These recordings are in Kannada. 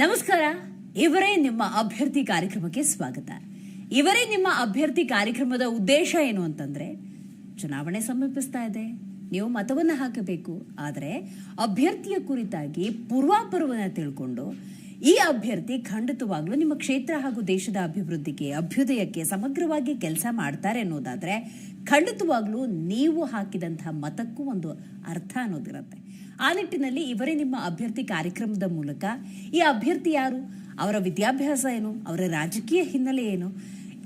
ನಮಸ್ಕಾರ. ಇವರೇ ನಿಮ್ಮ ಅಭ್ಯರ್ಥಿ ಕಾರ್ಯಕ್ರಮಕ್ಕೆ ಸ್ವಾಗತ. ಇವರೇ ನಿಮ್ಮ ಅಭ್ಯರ್ಥಿ ಕಾರ್ಯಕ್ರಮದ ಉದ್ದೇಶ ಏನು ಅಂತಂದ್ರೆ, ಚುನಾವಣೆ ಸಮೀಪಿಸ್ತಾ ಇದೆ. ನೀವು ಮತವನ್ನ ಹಾಕಬೇಕು. ಆದರೆ ಅಭ್ಯರ್ಥಿಯ ಕುರಿತಾಗಿ ಪೂರ್ವಾಪರ್ವನ ತಿಳ್ಕೊಂಡು ಈ ಅಭ್ಯರ್ಥಿ ಖಂಡಿತವಾಗ್ಲೂ ನಿಮ್ಮ ಕ್ಷೇತ್ರ ಹಾಗೂ ದೇಶದ ಅಭಿವೃದ್ಧಿಗೆ, ಅಭ್ಯುದಯಕ್ಕೆ ಸಮಗ್ರವಾಗಿ ಕೆಲಸ ಮಾಡ್ತಾರೆ ಅನ್ನೋದಾದ್ರೆ ಖಂಡಿತವಾಗ್ಲೂ ನೀವು ಹಾಕಿದಂತಹ ಮತಕ್ಕೂ ಒಂದು ಅರ್ಥ ಅನ್ನೋದಿರುತ್ತೆ. ಆ ನಿಟ್ಟಿನಲ್ಲಿ ಇವರೇ ನಿಮ್ಮ ಅಭ್ಯರ್ಥಿ ಕಾರ್ಯಕ್ರಮದ ಮೂಲಕ. ಈ ಅಭ್ಯರ್ಥಿ ಯಾರು? ಅವರ ವಿದ್ಯಾಭ್ಯಾಸ ಏನು? ಅವರ ರಾಜಕೀಯ ಹಿನ್ನೆಲೆ ಏನು?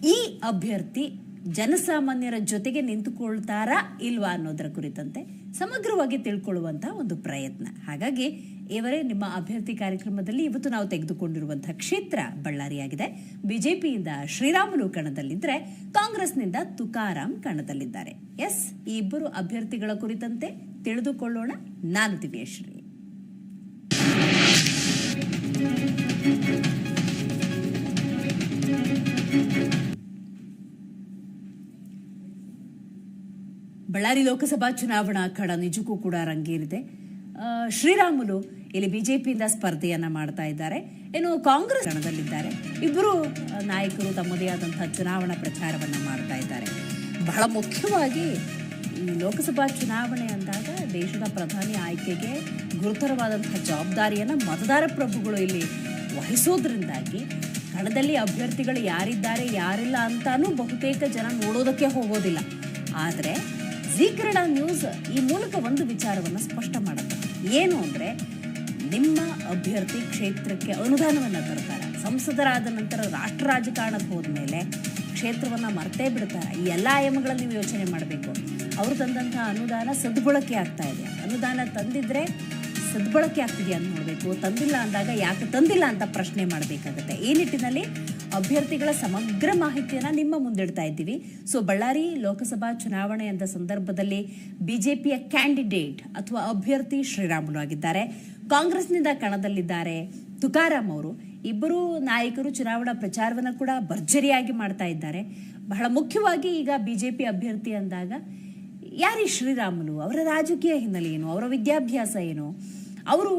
ಈ ಅಭ್ಯರ್ಥಿ ಜನಸಾಮಾನ್ಯರ ಜೊತೆಗೆ ನಿಂತುಕೊಳ್ತಾರಾ ಇಲ್ವಾ ಅನ್ನೋದರ ಕುರಿತಂತೆ ಸಮಗ್ರವಾಗಿ ತಿಳ್ಕೊಳ್ಳುವಂತಹ ಒಂದು ಪ್ರಯತ್ನ. ಹಾಗಾಗಿ ಇವರೇ ನಿಮ್ಮ ಅಭ್ಯರ್ಥಿ ಕಾರ್ಯಕ್ರಮದಲ್ಲಿ ಇವತ್ತು ನಾವು ತೆಗೆದುಕೊಂಡಿರುವಂತಹ ಕ್ಷೇತ್ರ ಬಳ್ಳಾರಿಯಾಗಿದೆ. ಬಿಜೆಪಿಯಿಂದ ಶ್ರೀರಾಮುಲು ಕಣದಲ್ಲಿದ್ದರೆ ಕಾಂಗ್ರೆಸ್ನಿಂದ ತುಕಾರಾಮ್ ಕಣದಲ್ಲಿದ್ದಾರೆ. ಎಸ್, ಈ ಇಬ್ಬರು ಅಭ್ಯರ್ಥಿಗಳ ಕುರಿತಂತೆ ತಿಳಿದುಕೊಳ್ಳೋಣ. ನಾನು ದಿವ್ಯಶ್ರೀ. ಬಳ್ಳಾರಿ ಲೋಕಸಭಾ ಚುನಾವಣಾ ಅಖಾಡ ನಿಜಕ್ಕೂ ಕೂಡ ರಂಗೇರಿದೆ. ಶ್ರೀರಾಮುಲು ಇಲ್ಲಿ ಬಿಜೆಪಿಯಿಂದ ಸ್ಪರ್ಧೆಯನ್ನ ಮಾಡ್ತಾ ಇದ್ದಾರೆ. ಇನ್ನು ಕಾಂಗ್ರೆಸ್ ಕಣದಲ್ಲಿದ್ದಾರೆ ಇಬ್ಬರು ನಾಯಕರು ತಮ್ಮದೇ ಆದಂತಹ ಚುನಾವಣಾ ಪ್ರಚಾರವನ್ನ ಮಾಡ್ತಾ ಇದ್ದಾರೆ. ಬಹಳ ಮುಖ್ಯವಾಗಿ ಈ ಲೋಕಸಭಾ ಚುನಾವಣೆ ಅಂದಾಗ ದೇಶದ ಪ್ರಧಾನಿ ಆಯ್ಕೆಗೆ ಗುರುತರವಾದಂತಹ ಜವಾಬ್ದಾರಿಯನ್ನ ಮತದಾರ ಪ್ರಭುಗಳು ಇಲ್ಲಿ ವಹಿಸೋದ್ರಿಂದಾಗಿ ಕಣದಲ್ಲಿ ಅಭ್ಯರ್ಥಿಗಳು ಯಾರಿದ್ದಾರೆ, ಯಾರಿಲ್ಲ ಅಂತಾನೂ ಬಹುತೇಕ ಜನ ನೋಡೋದಕ್ಕೆ ಹೋಗೋದಿಲ್ಲ. ಆದರೆ ಜಿ ಕನ್ನಡ ನ್ಯೂಸ್ ಈ ಮೂಲಕ ಒಂದು ವಿಚಾರವನ್ನು ಸ್ಪಷ್ಟ ಮಾಡುತ್ತೆ. ಏನು ಅಂದ್ರೆ, ನಿಮ್ಮ ಅಭ್ಯರ್ಥಿ ಕ್ಷೇತ್ರಕ್ಕೆ ಅನುದಾನವನ್ನ ತರ್ತಾರೆ. ಸಂಸದರಾದ ನಂತರ ರಾಷ್ಟ್ರ ರಾಜಕಾರಣಕ್ಕೆ ಹೋದ್ಮೇಲೆ ಕ್ಷೇತ್ರವನ್ನ ಮರ್ತೇ ಬಿಡ್ತಾರೆ. ಈ ಎಲ್ಲ ಆಯಾಮಗಳಲ್ಲಿ ನೀವು ಯೋಚನೆ ಮಾಡಬೇಕು. ಅವರು ತಂದಂತಹ ಅನುದಾನ ಸದ್ಬಳಕೆ ಆಗ್ತಾ ಇದೆ. ಅನುದಾನ ತಂದಿದ್ರೆ ಸದ್ಬಳಕೆ ಆಗ್ತಿದೆಯಾ ಅಂತ ನೋಡಬೇಕು. ತಂದಿಲ್ಲ ಅಂದಾಗ ಯಾಕೆ ತಂದಿಲ್ಲ ಅಂತ ಪ್ರಶ್ನೆ ಮಾಡಬೇಕಾಗುತ್ತೆ. ಈ ನಿಟ್ಟಿನಲ್ಲಿ ಅಭ್ಯರ್ಥಿಗಳ ಸಮಗ್ರ ಮಾಹಿತಿಯನ್ನ ನಿಮ್ಮ ಮುಂದಿಡ್ತಾ ಇದ್ದೀವಿ. ಸೊ ಬಳ್ಳಾರಿ ಲೋಕಸಭಾ ಚುನಾವಣೆ ಅಂತ ಸಂದರ್ಭದಲ್ಲಿ ಬಿಜೆಪಿಯ ಕ್ಯಾಂಡಿಡೇಟ್ ಅಥವಾ ಅಭ್ಯರ್ಥಿ ಶ್ರೀರಾಮುಲು ಆಗಿದ್ದಾರೆ. ಕಾಂಗ್ರೆಸ್ನಿಂದ ಕಣದಲ್ಲಿದ್ದಾರೆ ತುಕಾರಾಮ್ ಅವರು. ಇಬ್ಬರು ನಾಯಕರು ಚುನಾವಣಾ ಪ್ರಚಾರವನ್ನ ಕೂಡ ಭರ್ಜರಿಯಾಗಿ ಮಾಡ್ತಾ ಇದ್ದಾರೆ. ಬಹಳ ಮುಖ್ಯವಾಗಿ ಈಗ ಬಿಜೆಪಿ ಅಭ್ಯರ್ಥಿ ಅಂದಾಗ ಯಾರೀ ಶ್ರೀರಾಮುಲು? ಅವರ ರಾಜಕೀಯ ಹಿನ್ನೆಲೆ ಏನು? ಅವರ ವಿದ್ಯಾಭ್ಯಾಸ ಏನು? ಅವರು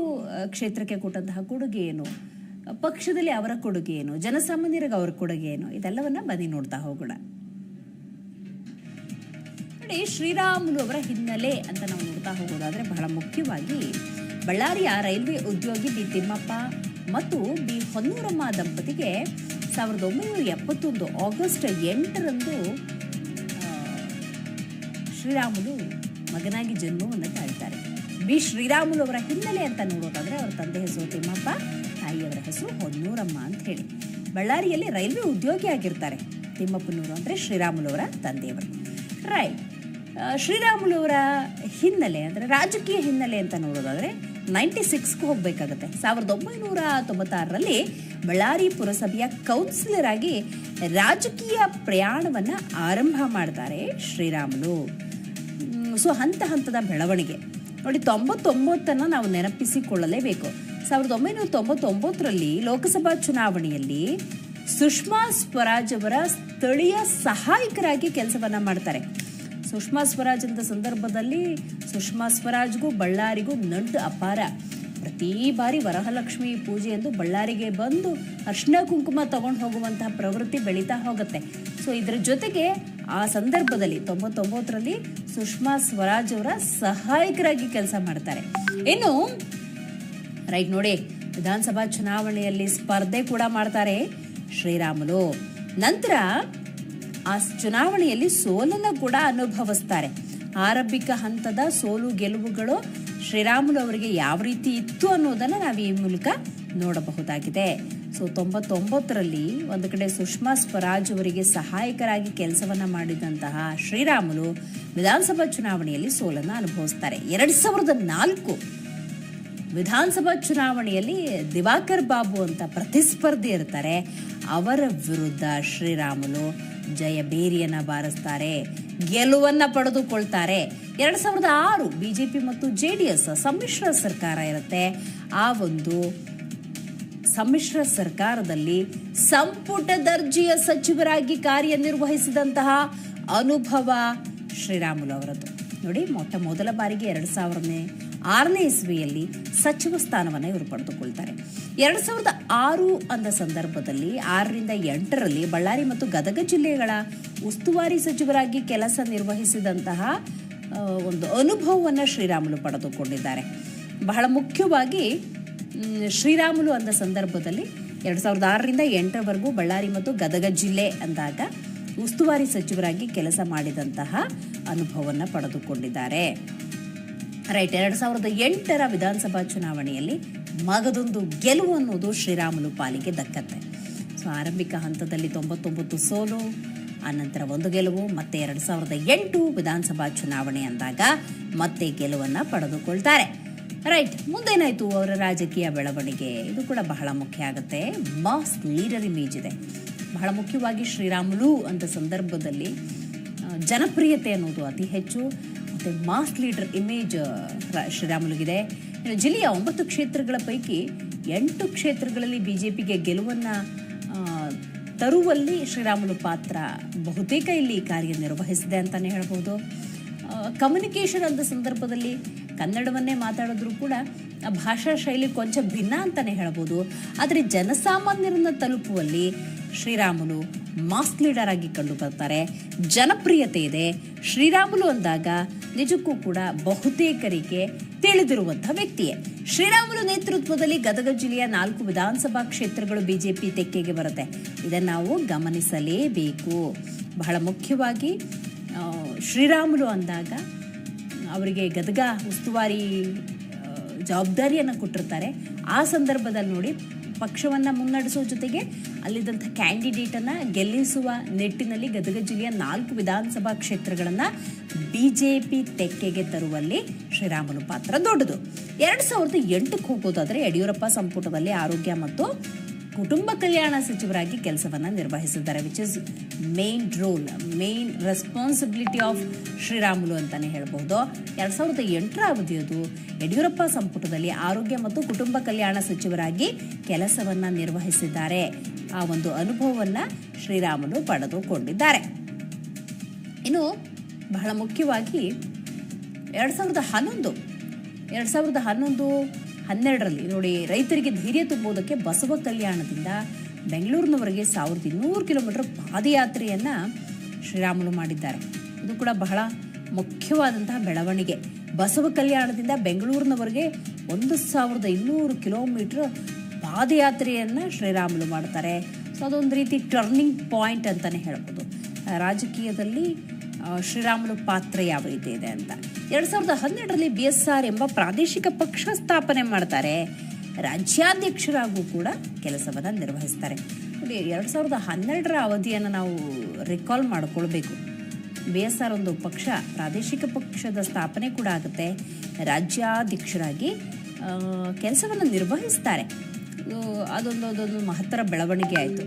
ಕ್ಷೇತ್ರಕ್ಕೆ ಕೊಟ್ಟಂತಹ ಕೊಡುಗೆ ಏನು? ಪಕ್ಷದಲ್ಲಿ ಅವರ ಕೊಡುಗೆ ಏನು ಜನಸಾಮಾನ್ಯರಿಗೆ ಅವರ ಕೊಡುಗೆ ಏನು ಇದೆಲ್ಲವನ್ನ ಬದಿ ನೋಡ್ತಾ ಹೋಗೋಣ. ನೋಡಿ ಶ್ರೀರಾಮುಲು ಅವರ ಹಿನ್ನೆಲೆ ಅಂತ ನಾವು ನೋಡ್ತಾ ಹೋಗೋದಾದ್ರೆ ಬಹಳ ಮುಖ್ಯವಾಗಿ ಬಳ್ಳಾರಿಯ ರೈಲ್ವೆ ಉದ್ಯೋಗಿ ಬಿ ತಿಮ್ಮಪ್ಪ ಮತ್ತು ಬಿ ಹೊನ್ನೂರಮ್ಮ ದಂಪತಿಗೆ ಸಾವಿರದ ಒಂಬೈನೂರ ಎಪ್ಪತ್ತೊಂದು ಆಗಸ್ಟ್ ಎಂಟರಂದು ಶ್ರೀರಾಮುಲು ಮಗನಾಗಿ ಜನ್ಮವನ್ನು ತಾಳ್ತಾರೆ ಬಿ ಶ್ರೀರಾಮುಲು ಅವರ ಹಿನ್ನೆಲೆ ಅಂತ ನೋಡೋದಾದ್ರೆ ಅವರ ತಂದೆ ಹೆಸರು ತಿಮ್ಮಪ್ಪ. ತಾಯಿಯವರ ಹೆಸರು ಹೊನ್ನೂರಮ್ಮ ಅಂತ ಹೇಳಿ. ಬಳ್ಳಾರಿಯಲ್ಲಿ ರೈಲ್ವೆ ಉದ್ಯೋಗಿ ಆಗಿರ್ತಾರೆ. ತಿಮ್ಮಪ್ಪನೂರು ಅಂದ್ರೆ ಶ್ರೀರಾಮುಲುವರ ತಂದೆಯವರು. ರೈಟ್. ಶ್ರೀರಾಮುಲುವರ ಹಿನ್ನೆಲೆ ಅಂದ್ರೆ ರಾಜಕೀಯ ಹಿನ್ನೆಲೆ ಅಂತ ನೋಡೋದಾದ್ರೆ ನೈಂಟಿ ಸಿಕ್ಸ್ಗೆ ಹೋಗ್ಬೇಕಾಗತ್ತೆ. ಸಾವಿರದ ಒಂಬೈನೂರ ತೊಂಬತ್ತಾರರಲ್ಲಿ ಬಳ್ಳಾರಿ ಪುರಸಭೆಯ ಕೌನ್ಸಿಲರ್ ಆಗಿ ರಾಜಕೀಯ ಪ್ರಯಾಣವನ್ನ ಆರಂಭ ಮಾಡ್ತಾರೆ ಶ್ರೀರಾಮುಲು. ಸೊ ಹಂತ ಹಂತದ ಬೆಳವಣಿಗೆ. ನೋಡಿ, ತೊಂಬತ್ತೊಂಬತ್ತನ್ನು ನಾವು ನೆನಪಿಸಿಕೊಳ್ಳಲೇಬೇಕು. ಸಾವಿರದ ಒಂಬೈನೂರ ತೊಂಬತ್ತೊಂಬತ್ತರಲ್ಲಿ ಲೋಕಸಭಾ ಚುನಾವಣೆಯಲ್ಲಿ ಸುಷ್ಮಾ ಸ್ವರಾಜ್ ಅವರ ಸ್ಥಳೀಯ ಸಹಾಯಕರಾಗಿ ಕೆಲಸವನ್ನ ಮಾಡ್ತಾರೆ. ಸುಷ್ಮಾ ಸ್ವರಾಜ್ ಅಂತ ಸಂದರ್ಭದಲ್ಲಿ ಸುಷ್ಮಾ ಸ್ವರಾಜ್ಗೂ ಬಳ್ಳಾರಿಗೂ ನಂಟು ಅಪಾರ. ಪ್ರತಿ ಬಾರಿ ವರಹಲಕ್ಷ್ಮಿ ಪೂಜೆ ಎಂದು ಬಳ್ಳಾರಿಗೆ ಬಂದು ಅರ್ಶಿನ ಕುಂಕುಮ ತಗೊಂಡು ಹೋಗುವಂತಹ ಪ್ರವೃತ್ತಿ ಬೆಳೀತಾ ಹೋಗುತ್ತೆ. ಸೊ ಇದರ ಜೊತೆಗೆ ಆ ಸಂದರ್ಭದಲ್ಲಿ ತೊಂಬತ್ತೊಂಬತ್ತರಲ್ಲಿ ಸುಷ್ಮಾ ಸ್ವರಾಜ್ ಅವರ ಸಹಾಯಕರಾಗಿ ಕೆಲಸ ಮಾಡ್ತಾರೆ. ಇನ್ನು ರೈಟ್ ನೋಡಿ, ವಿಧಾನಸಭಾ ಚುನಾವಣೆಯಲ್ಲಿ ಸ್ಪರ್ಧೆ ಕೂಡ ಮಾಡ್ತಾರೆ ಶ್ರೀರಾಮುಲು. ನಂತರ ಆ ಚುನಾವಣೆಯಲ್ಲಿ ಸೋಲನ್ನು ಕೂಡ ಅನುಭವಿಸ್ತಾರೆ. ಆರಂಭಿಕ ಹಂತದ ಸೋಲು ಗೆಲುವುಗಳು ಶ್ರೀರಾಮುಲು ಅವರಿಗೆ ಯಾವ ರೀತಿ ಇತ್ತು ಅನ್ನೋದನ್ನ ನಾವು ಈ ಮೂಲಕ ನೋಡಬಹುದಾಗಿದೆ. ಸೊ, ತೊಂಬತ್ತೊಂಬತ್ತರಲ್ಲಿ ಒಂದು ಕಡೆ ಸುಷ್ಮಾ ಸ್ವರಾಜ್ ಅವರಿಗೆ ಸಹಾಯಕರಾಗಿ ಕೆಲಸವನ್ನ ಮಾಡಿದಂತಹ ಶ್ರೀರಾಮುಲು ವಿಧಾನಸಭಾ ಚುನಾವಣೆಯಲ್ಲಿ ಸೋಲನ್ನು ಅನುಭವಿಸ್ತಾರೆ. ಎರಡ್ ಸಾವಿರದ ನಾಲ್ಕು ವಿಧಾನಸಭಾ ಚುನಾವಣೆಯಲ್ಲಿ ದಿವಾಕರ್ ಬಾಬು ಅಂತ ಪ್ರತಿಸ್ಪರ್ಧಿ ಇರ್ತಾರೆ, ಅವರ ವಿರುದ್ಧ ಶ್ರೀರಾಮುಲು ಜಯ ಬೇರಿಯನ್ನ ಬಾರಿಸ್ತಾರೆ, ಗೆಲುವನ್ನ ಪಡೆದುಕೊಳ್ತಾರೆ. ಎರಡ್ ಸಾವಿರದ ಆರು ಬಿಜೆಪಿ ಮತ್ತು ಜೆ ಡಿ ಎಸ್ ಸಮ್ಮಿಶ್ರ ಸರ್ಕಾರ ಇರುತ್ತೆ. ಆ ಒಂದು ಸಮ್ಮಿಶ್ರ ಸರ್ಕಾರದಲ್ಲಿ ಸಂಪುಟ ದರ್ಜೆಯ ಸಚಿವರಾಗಿ ಕಾರ್ಯನಿರ್ವಹಿಸಿದಂತಹ ಅನುಭವ ಶ್ರೀರಾಮುಲು ಅವರದ್ದು. ನೋಡಿ, ಮೊಟ್ಟ ಮೊದಲ ಬಾರಿಗೆ ಎರಡು ಸಾವಿರನೇ ಆರನೇ ಇಸ್ವಿಯಲ್ಲಿ ಸಚಿವ ಸ್ಥಾನವನ್ನು ಇವರು ಪಡೆದುಕೊಳ್ತಾರೆ. ಎರಡು ಸಾವಿರದ ಆರು ಅಂದ ಸಂದರ್ಭದಲ್ಲಿ ಆರರಿಂದ ಎಂಟರಲ್ಲಿ ಬಳ್ಳಾರಿ ಮತ್ತು ಗದಗ ಜಿಲ್ಲೆಗಳ ಉಸ್ತುವಾರಿ ಸಚಿವರಾಗಿ ಕೆಲಸ ನಿರ್ವಹಿಸಿದಂತಹ ಒಂದು ಅನುಭವವನ್ನು ಶ್ರೀರಾಮುಲು ಪಡೆದುಕೊಂಡಿದ್ದಾರೆ. ಬಹಳ ಮುಖ್ಯವಾಗಿ ಶ್ರೀರಾಮುಲು ಅಂದ ಸಂದರ್ಭದಲ್ಲಿ ಎರಡು ಸಾವಿರದ ಆರರಿಂದ ಎಂಟರವರೆಗೂ ಬಳ್ಳಾರಿ ಮತ್ತು ಗದಗ ಜಿಲ್ಲೆ ಅಂದಾಗ ಉಸ್ತುವಾರಿ ಸಚಿವರಾಗಿ ಕೆಲಸ ಮಾಡಿದಂತಹ ಅನುಭವವನ್ನು ಪಡೆದುಕೊಂಡಿದ್ದಾರೆ. ರೈಟ್, ಎರಡು ಸಾವಿರದ ಎಂಟರ ವಿಧಾನಸಭಾ ಚುನಾವಣೆಯಲ್ಲಿ ಮಗದೊಂದು ಗೆಲುವು ಅನ್ನೋದು ಶ್ರೀರಾಮುಲು ಪಾಲಿಗೆ ದಕ್ಕತ್ತೆ ಸೊ, ಆರಂಭಿಕ ಹಂತದಲ್ಲಿ ತೊಂಬತ್ತೊಂಬತ್ತು ಸೋಲು, ಆನಂತರ ಒಂದು ಗೆಲುವು, ಮತ್ತೆ ಎರಡು ಸಾವಿರದ ಎಂಟು ವಿಧಾನಸಭಾ ಚುನಾವಣೆ ಅಂದಾಗ ಮತ್ತೆ ಗೆಲುವನ್ನು ಪಡೆದುಕೊಳ್ತಾರೆ. ರೈಟ್, ಮುಂದೇನಾಯ್ತು ಅವರ ರಾಜಕೀಯ ಬೆಳವಣಿಗೆ? ಇದು ಕೂಡ ಬಹಳ ಮುಖ್ಯ ಆಗುತ್ತೆ. ಮಾಸ್ ಲೀಡರ್ ಇಮೇಜ್ ಇದೆ ಬಹಳ ಮುಖ್ಯವಾಗಿ ಶ್ರೀರಾಮುಲು ಅಂತ ಸಂದರ್ಭದಲ್ಲಿ ಜನಪ್ರಿಯತೆ ಅನ್ನೋದು ಅತಿ ಹೆಚ್ಚು. ಮತ್ತು ಮಾಸ್ ಲೀಡರ್ ಇಮೇಜ್ ಶ್ರೀರಾಮುಲುಗಿದೆ. ಜಿಲ್ಲೆಯ ಒಂಬತ್ತು ಕ್ಷೇತ್ರಗಳ ಪೈಕಿ ಎಂಟು ಕ್ಷೇತ್ರಗಳಲ್ಲಿ ಬಿಜೆಪಿಗೆ ಗೆಲುವನ್ನು ತರುವಲ್ಲಿ ಶ್ರೀರಾಮುಲು ಪಾತ್ರ ಬಹುತೇಕ ಇಲ್ಲಿ ಕಾರ್ಯನಿರ್ವಹಿಸಿದೆ ಅಂತಲೇ ಹೇಳಬಹುದು ಕಮ್ಯುನಿಕೇಷನ್ ಅಂತ ಸಂದರ್ಭದಲ್ಲಿ ಕನ್ನಡವನ್ನೇ ಮಾತಾಡಿದ್ರು ಕೂಡ ಭಾಷಾ ಶೈಲಿ ಕೊಂಚ ಭಿನ್ನ ಅಂತಲೇ ಹೇಳ್ಬೋದು. ಆದರೆ ಜನಸಾಮಾನ್ಯರನ್ನು ತಲುಪುವಲ್ಲಿ ಶ್ರೀರಾಮುಲು ಮಾಸ್ ಲೀಡರ್ ಆಗಿ ಕಂಡು ಬರ್ತಾರೆ. ಜನಪ್ರಿಯತೆ ಇದೆ. ಶ್ರೀರಾಮುಲು ಅಂದಾಗ ನಿಜಕ್ಕೂ ಕೂಡ ಬಹುತೇಕರಿಗೆ ತಿಳಿದಿರುವಂತಹ ವ್ಯಕ್ತಿಯೇ. ಶ್ರೀರಾಮುಲು ನೇತೃತ್ವದಲ್ಲಿ ಗದಗ ಜಿಲ್ಲೆಯ ನಾಲ್ಕು ವಿಧಾನಸಭಾ ಕ್ಷೇತ್ರಗಳು ಬಿಜೆಪಿ ತೆಕ್ಕೆಗೆ ಬರುತ್ತೆ. ಇದನ್ನು ನಾವು ಗಮನಿಸಲೇಬೇಕು. ಬಹಳ ಮುಖ್ಯವಾಗಿ ಶ್ರೀರಾಮುಲು ಅಂದಾಗ ಅವರಿಗೆ ಗದಗ ಉಸ್ತುವಾರಿ ಜವಾಬ್ದಾರಿಯನ್ನು ಕೊಟ್ಟಿರ್ತಾರೆ. ಆ ಸಂದರ್ಭದಲ್ಲಿ ನೋಡಿ ಪಕ್ಷವನ್ನು ಮುನ್ನಡೆಸುವ ಜೊತೆಗೆ ಅಲ್ಲಿದ್ದಂಥ ಕ್ಯಾಂಡಿಡೇಟನ್ನು ಗೆಲ್ಲಿಸುವ ನಿಟ್ಟಿನಲ್ಲಿ ಗದಗ ಜಿಲ್ಲೆಯ ನಾಲ್ಕು ವಿಧಾನಸಭಾ ಕ್ಷೇತ್ರಗಳನ್ನು ಬಿಜೆಪಿ ತೆಕ್ಕೆಗೆ ತರುವಲ್ಲಿ ಶ್ರೀರಾಮುಲು ಪಾತ್ರ ದೊಡ್ಡದು. ಎರಡು ಸಾವಿರದ ಎಂಟಕ್ಕೆ ಹೋಗೋದಾದರೆ ಯಡಿಯೂರಪ್ಪ ಸಂಪುಟದಲ್ಲಿ ಆರೋಗ್ಯ ಮತ್ತು ಕುಟುಂಬ ಕಲ್ಯಾಣ ಸಚಿವರಾಗಿ ಕೆಲಸವನ್ನು ನಿರ್ವಹಿಸಿದ್ದಾರೆ which is main role main responsibility of Sriramulu ಅಂತಾನೆ ಹೇಳ್ಬೋದು. ಎರಡ್ ಸಾವಿರದ ಎಂಟರ ಅವಧಿಯದು ಯಡಿಯೂರಪ್ಪ ಸಂಪುಟದಲ್ಲಿ ಆರೋಗ್ಯ ಮತ್ತು ಕುಟುಂಬ ಕಲ್ಯಾಣ ಸಚಿವರಾಗಿ ಕೆಲಸವನ್ನು ನಿರ್ವಹಿಸಿದ್ದಾರೆ. ಆ ಒಂದು ಅನುಭವವನ್ನ ಶ್ರೀರಾಮುಲು ಪಡೆದುಕೊಂಡಿದ್ದಾರೆ. ಇನ್ನು ಬಹಳ ಮುಖ್ಯವಾಗಿ ಎರಡು ಸಾವಿರದ ಹನ್ನೊಂದು, ಎರಡು ಸಾವಿರದ ಹನ್ನೊಂದು ಹನ್ನೆರಡರಲ್ಲಿ. ನೋಡಿ, ರೈತರಿಗೆ ಧೈರ್ಯ ತುಂಬುವುದಕ್ಕೆ ಬಸವ ಕಲ್ಯಾಣದಿಂದ ಬೆಂಗಳೂರಿನವರೆಗೆ ಸಾವಿರದ ಇನ್ನೂರು ಕಿಲೋಮೀಟರ್ ಪಾದಯಾತ್ರೆಯನ್ನು ಶ್ರೀರಾಮುಲು ಮಾಡಿದ್ದಾರೆ. ಇದು ಕೂಡ ಬಹಳ ಮುಖ್ಯವಾದಂತಹ ಬೆಳವಣಿಗೆ. ಬಸವ ಕಲ್ಯಾಣದಿಂದ ಬೆಂಗಳೂರಿನವರೆಗೆ ಒಂದು ಸಾವಿರದ ಇನ್ನೂರು ಕಿಲೋಮೀಟರ್ ಪಾದಯಾತ್ರೆಯನ್ನು ಶ್ರೀರಾಮುಲು ಮಾಡ್ತಾರೆ. ಸೊ, ಅದೊಂದು ರೀತಿ ಟರ್ನಿಂಗ್ ಪಾಯಿಂಟ್ ಅಂತಲೇ ಹೇಳ್ಬೋದು. ರಾಜಕೀಯದಲ್ಲಿ ಶ್ರೀರಾಮುಲು ಪಾತ್ರ ಯಾವ ರೀತಿ ಇದೆ ಅಂತ. ಎರಡ್ ಸಾವಿರದ ಹನ್ನೆರಡರಲ್ಲಿ ಬಿ ಎಸ್ ಆರ್ ಎಂಬ ಪ್ರಾದೇಶಿಕ ಪಕ್ಷ ಸ್ಥಾಪನೆ ಮಾಡ್ತಾರೆ. ರಾಜ್ಯಾಧ್ಯಕ್ಷರಾಗೂ ಕೂಡ ಕೆಲಸವನ್ನು ನಿರ್ವಹಿಸ್ತಾರೆ. ನೋಡಿ, ಎರಡ್ ಸಾವಿರದ ಹನ್ನೆರಡರ ಅವಧಿಯನ್ನು ನಾವು ರಿಕಾಲ್ ಮಾಡಿಕೊಳ್ಬೇಕು. ಬಿ ಎಸ್ ಆರ್ ಒಂದು ಪಕ್ಷ, ಪ್ರಾದೇಶಿಕ ಪಕ್ಷದ ಸ್ಥಾಪನೆ ಕೂಡ ಆಗುತ್ತೆ. ರಾಜ್ಯಾಧ್ಯಕ್ಷರಾಗಿ ಕೆಲಸವನ್ನು ನಿರ್ವಹಿಸ್ತಾರೆ. ಅದೊಂದು ಅದೊಂದು ಮಹತ್ತರ ಬೆಳವಣಿಗೆ ಆಯಿತು.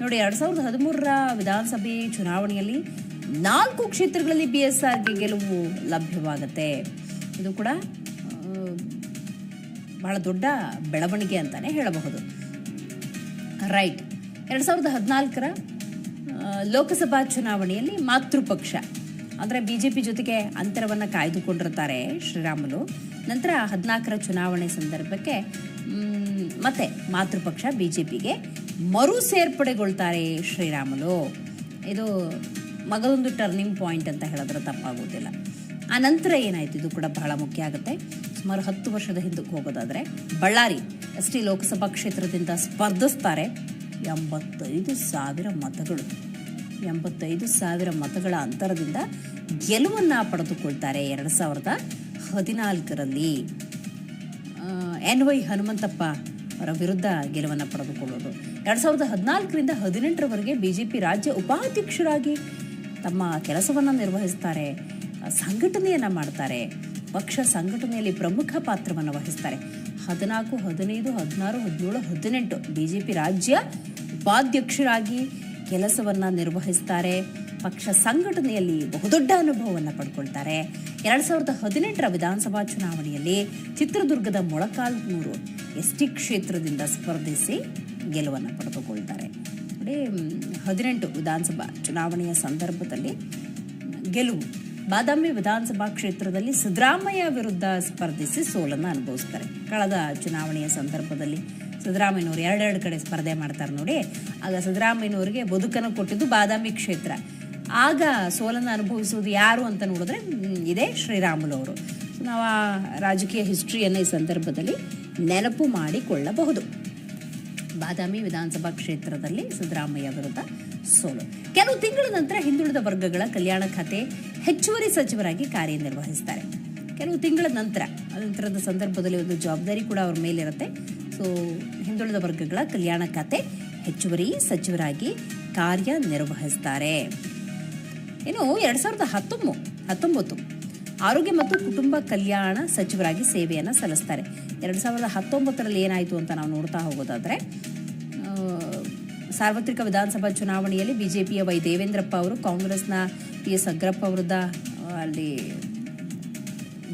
ನೋಡಿ, ಎರಡು ಸಾವಿರದ ಹದಿಮೂರರ ವಿಧಾನಸಭೆ ಚುನಾವಣೆಯಲ್ಲಿ ನಾಲ್ಕು ಕ್ಷೇತ್ರಗಳಲ್ಲಿ ಬಿ ಎಸ್ ಆರ್ಗೆ ಗೆಲುವು ಲಭ್ಯವಾಗುತ್ತೆ. ಇದು ಕೂಡ ಬಹಳ ದೊಡ್ಡ ಬೆಳವಣಿಗೆ ಅಂತಲೇ ಹೇಳಬಹುದು. ರೈಟ್. ಎರಡು ಸಾವಿರದ ಹದಿನಾಲ್ಕರ ಲೋಕಸಭಾ ಚುನಾವಣೆಯಲ್ಲಿ ಮಾತೃಪಕ್ಷ, ಅಂದರೆ ಬಿ ಜೆ ಪಿ ಜೊತೆಗೆ ಅಂತರವನ್ನು ಕಾಯ್ದುಕೊಂಡಿರ್ತಾರೆ ಶ್ರೀರಾಮುಲು. ನಂತರ ಹದಿನಾಲ್ಕರ ಚುನಾವಣೆ ಸಂದರ್ಭಕ್ಕೆ ಮತ್ತೆ ಮಾತೃಪಕ್ಷ ಬಿ ಜೆ ಪಿಗೆ ಮರು ಸೇರ್ಪಡೆಗೊಳ್ತಾರೆ ಶ್ರೀರಾಮುಲು. ಇದು ಮಗದೊಂದು ಟರ್ನಿಂಗ್ ಪಾಯಿಂಟ್ ಅಂತ ಹೇಳಿದ್ರೆ ತಪ್ಪಾಗೋದಿಲ್ಲ ಆ ನಂತರ ಏನಾಯಿತು? ಇದು ಕೂಡ ಬಹಳ ಮುಖ್ಯ ಆಗುತ್ತೆ. ಸುಮಾರು ಹತ್ತು ವರ್ಷದ ಹಿಂದಕ್ಕೆ ಹೋಗೋದಾದರೆ ಬಳ್ಳಾರಿ ಎಸ್ ಟಿ ಲೋಕಸಭಾ ಕ್ಷೇತ್ರದಿಂದ ಸ್ಪರ್ಧಿಸ್ತಾರೆ ಎಂಬತ್ತೈದು ಸಾವಿರ ಮತಗಳು. ಎಂಬತ್ತೈದು ಸಾವಿರ ಮತಗಳ ಅಂತರದಿಂದ ಗೆಲುವನ್ನು ಪಡೆದುಕೊಳ್ತಾರೆ ಎರಡು ಸಾವಿರದ ಹದಿನಾಲ್ಕರಲ್ಲಿ. ಎನ್ ವೈ ಹನುಮಂತಪ್ಪ ಅವರ ವಿರುದ್ಧ ಗೆಲುವನ್ನು ಪಡೆದುಕೊಳ್ಳೋದು. ಎರಡು ಸಾವಿರದ ಹದಿನಾಲ್ಕರಿಂದ ಹದಿನೆಂಟರವರೆಗೆ ಬಿಜೆಪಿ ರಾಜ್ಯ ಉಪಾಧ್ಯಕ್ಷರಾಗಿ ತಮ್ಮ ಕೆಲಸವನ್ನು ನಿರ್ವಹಿಸ್ತಾರೆ, ಸಂಘಟನೆಯನ್ನು ಮಾಡ್ತಾರೆ, ಪಕ್ಷ ಸಂಘಟನೆಯಲ್ಲಿ ಪ್ರಮುಖ ಪಾತ್ರವನ್ನು ವಹಿಸ್ತಾರೆ. ಹದಿನಾಲ್ಕು, ಹದಿನೈದು, ಹದಿನಾರು, ಹದಿನೇಳು, ಹದಿನೆಂಟು ಬಿಜೆಪಿ ರಾಜ್ಯ ಉಪಾಧ್ಯಕ್ಷರಾಗಿ ಕೆಲಸವನ್ನು ನಿರ್ವಹಿಸ್ತಾರೆ. ಪಕ್ಷ ಸಂಘಟನೆಯಲ್ಲಿ ಬಹುದೊಡ್ಡ ಅನುಭವವನ್ನು ಪಡ್ಕೊಳ್ತಾರೆ. ಎರಡು ಸಾವಿರದ ಹದಿನೆಂಟರ ವಿಧಾನಸಭಾ ಚುನಾವಣೆಯಲ್ಲಿ ಚಿತ್ರದುರ್ಗದ ಮೊಳಕಾಲ್ಮೂರು ಎಸ್ ಟಿ ಕ್ಷೇತ್ರದಿಂದ ಸ್ಪರ್ಧಿಸಿ ಗೆಲುವನ್ನು ಪಡೆದುಕೊಳ್ತಾರೆ. ಮ್, ಹದಿನೆಂಟು ವಿಧಾನಸಭಾ ಚುನಾವಣೆಯ ಸಂದರ್ಭದಲ್ಲಿ ಗೆಲುವು. ಬಾದಾಮಿ ವಿಧಾನಸಭಾ ಕ್ಷೇತ್ರದಲ್ಲಿ ಸಿದ್ದರಾಮಯ್ಯ ವಿರುದ್ಧ ಸ್ಪರ್ಧಿಸಿ ಸೋಲನ್ನು ಅನುಭವಿಸ್ತಾರೆ. ಕಳೆದ ಚುನಾವಣೆಯ ಸಂದರ್ಭದಲ್ಲಿ ಸಿದ್ದರಾಮಯ್ಯನವರು ಎರಡೆರಡು ಕಡೆ ಸ್ಪರ್ಧೆ ಮಾಡ್ತಾರೆ ನೋಡಿ. ಆಗ ಸಿದ್ದರಾಮಯ್ಯನವರಿಗೆ ಬದುಕನ್ನು ಕೊಟ್ಟಿದ್ದು ಬಾದಾಮಿ ಕ್ಷೇತ್ರ. ಆಗ ಸೋಲನ್ನು ಅನುಭವಿಸೋದು ಯಾರು ಅಂತ ನೋಡಿದ್ರೆ ಇದೇ ಶ್ರೀರಾಮುಲು ಅವರು. ನಾವು ಆ ರಾಜಕೀಯ ಹಿಸ್ಟ್ರಿಯನ್ನು ಈ ಸಂದರ್ಭದಲ್ಲಿ ನೆನಪು ಮಾಡಿಕೊಳ್ಳಬಹುದು. ಬಾದಾಮಿ ವಿಧಾನಸಭಾ ಕ್ಷೇತ್ರದಲ್ಲಿ ಸಿದ್ದರಾಮಯ್ಯ ವಿರುದ್ಧ ಸೋಲು. ಕೆಲವು ತಿಂಗಳ ನಂತರ ಹಿಂದುಳಿದ ವರ್ಗಗಳ ಕಲ್ಯಾಣ ಖಾತೆ ಹೆಚ್ಚುವರಿ ಸಚಿವರಾಗಿ ಕಾರ್ಯನಿರ್ವಹಿಸ್ತಾರೆ. ಕೆಲವು ತಿಂಗಳ ನಂತರ ನಂತರದ ಸಂದರ್ಭದಲ್ಲಿ ಒಂದು ಜವಾಬ್ದಾರಿ ಕೂಡ ಅವ್ರ ಮೇಲಿರುತ್ತೆ. ಸೊ ಹಿಂದುಳಿದ ವರ್ಗಗಳ ಕಲ್ಯಾಣ ಖಾತೆ ಹೆಚ್ಚುವರಿ ಸಚಿವರಾಗಿ ಕಾರ್ಯನಿರ್ವಹಿಸ್ತಾರೆ. ಇನ್ನು ಎರಡ್ ಸಾವಿರದ ಹತ್ತೊಂಬತ್ತು ಹತ್ತೊಂಬತ್ತು, ಆರೋಗ್ಯ ಮತ್ತು ಕುಟುಂಬ ಕಲ್ಯಾಣ ಸಚಿವರಾಗಿ ಸೇವೆಯನ್ನು ಸಲ್ಲಿಸ್ತಾರೆ. ಎರಡ್ ಸಾವಿರದ ಹತ್ತೊಂಬತ್ತರಲ್ಲಿ ಏನಾಯಿತು ಅಂತ ನಾವು ನೋಡ್ತಾ ಹೋಗೋದಾದ್ರೆ ಸಾರ್ವತ್ರಿಕ ವಿಧಾನಸಭಾ ಚುನಾವಣೆಯಲ್ಲಿ ಬಿಜೆಪಿಯ ವೈ ದೇವೇಂದ್ರಪ್ಪ ಅವರು ಕಾಂಗ್ರೆಸ್ನ ಪಿ ಎಸ್ ಅಗ್ರಪ್ಪ ಆ, ಅಲ್ಲಿ